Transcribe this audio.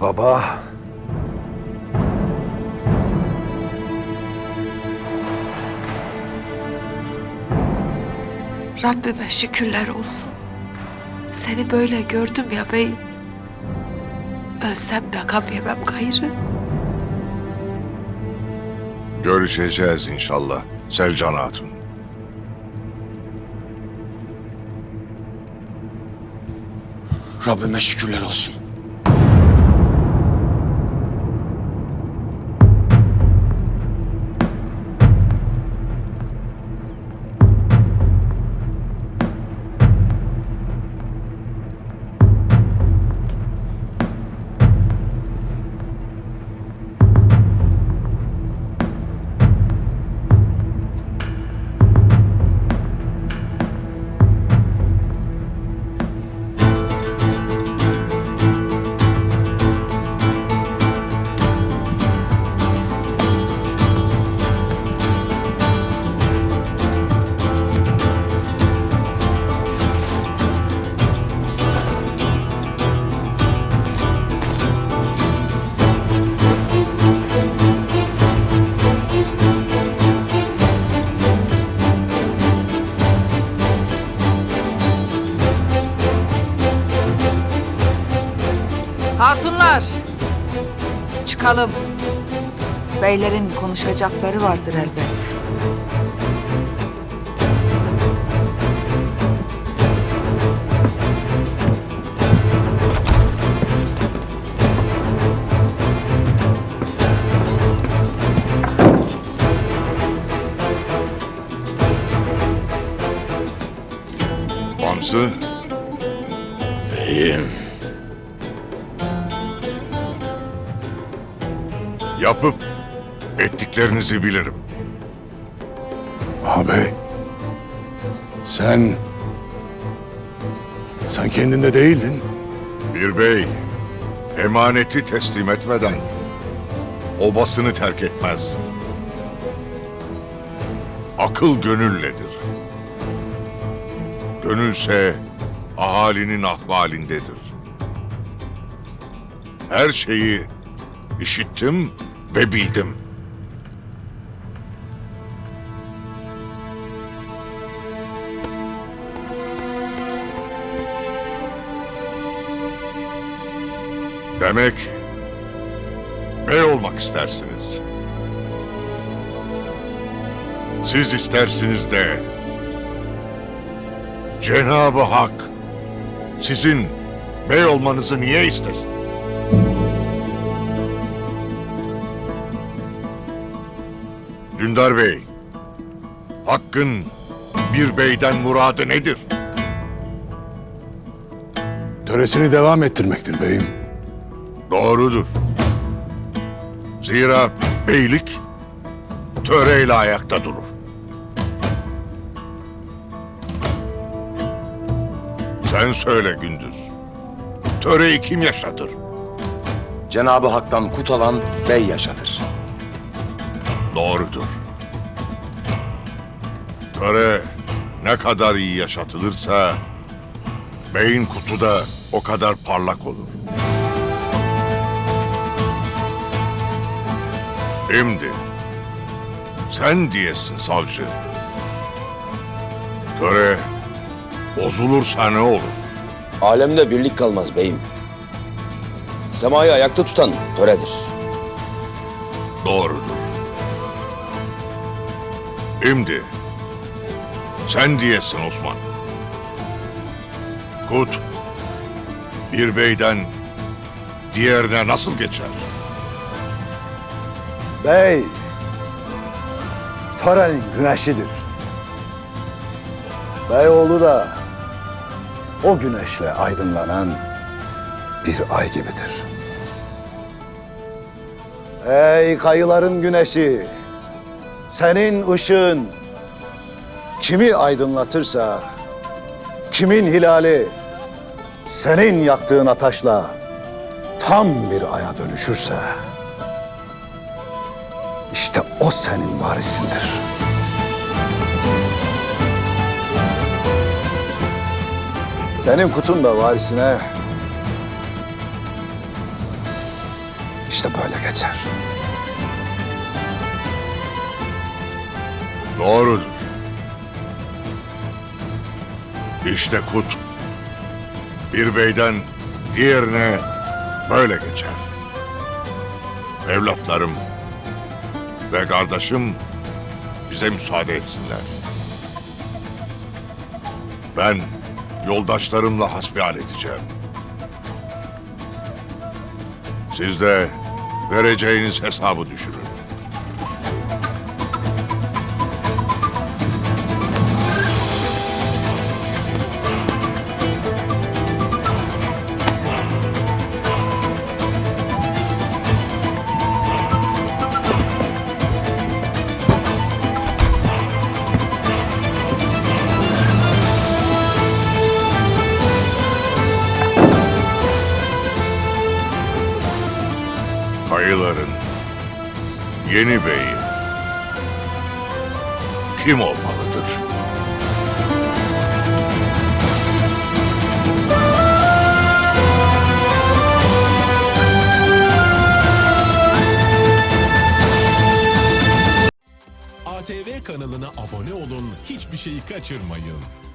Baba. Rabbime şükürler olsun. Seni böyle gördüm ya beyim. Ölsem de gam yemem gayrı. Görüşeceğiz inşallah Selcan Hatun. Rabbime şükürler olsun. Hatunlar! Çıkalım. Beylerin konuşacakları vardır elbet. Hamsı, Beyim. Yapıp ettiklerinizi bilirim. Ağabey. Sen... Sen kendinde değildin. Bir bey emaneti teslim etmeden obasını terk etmez. Akıl gönülledir. Gönülse ahalinin ahvalindedir. Her şeyi işittim ve bildim. Demek bey olmak istersiniz. Siz istersiniz de Cenab-ı Hak sizin bey olmanızı niye istesin? Dündar Bey, Hakk'ın bir beyden muradı nedir? Töresini devam ettirmektir beyim. Doğrudur. Zira beylik töreyle ayakta durur. Sen söyle Gündüz. Töreyi kim yaşatır? Cenabı Hak'tan kut alan bey yaşatır. Doğrudur. Töre ne kadar iyi yaşatılırsa beyin kutu da o kadar parlak olur. Şimdi sen diyesin savcı. Töre bozulursa ne olur? Alemde birlik kalmaz beyim. Semayı ayakta tutan töredir. Doğrudur. Şimdi sen diyesin Osman. Kut bir beyden diğerine nasıl geçer? Bey. Törenin güneşidir. Beyoğlu da o güneşle aydınlanan bir ay gibidir. Ey kayıların güneşi, senin ışığın kimi aydınlatırsa, kimin hilali senin yaktığın ateşle tam bir aya dönüşürse, işte o senin varisindir. Senin kutun da varisine İşte böyle geçer. Doğrudur. İşte kut. Bir beyden diğerine böyle geçer. Evlatlarım ve kardeşim bize müsaade etsinler. Ben yoldaşlarımla hasbihal edeceğim. Siz de vereceğiniz hesabı düşünün. Kayıların yeni beyi kim olmalıdır? ATV kanalına abone olun, hiçbir şeyi kaçırmayın.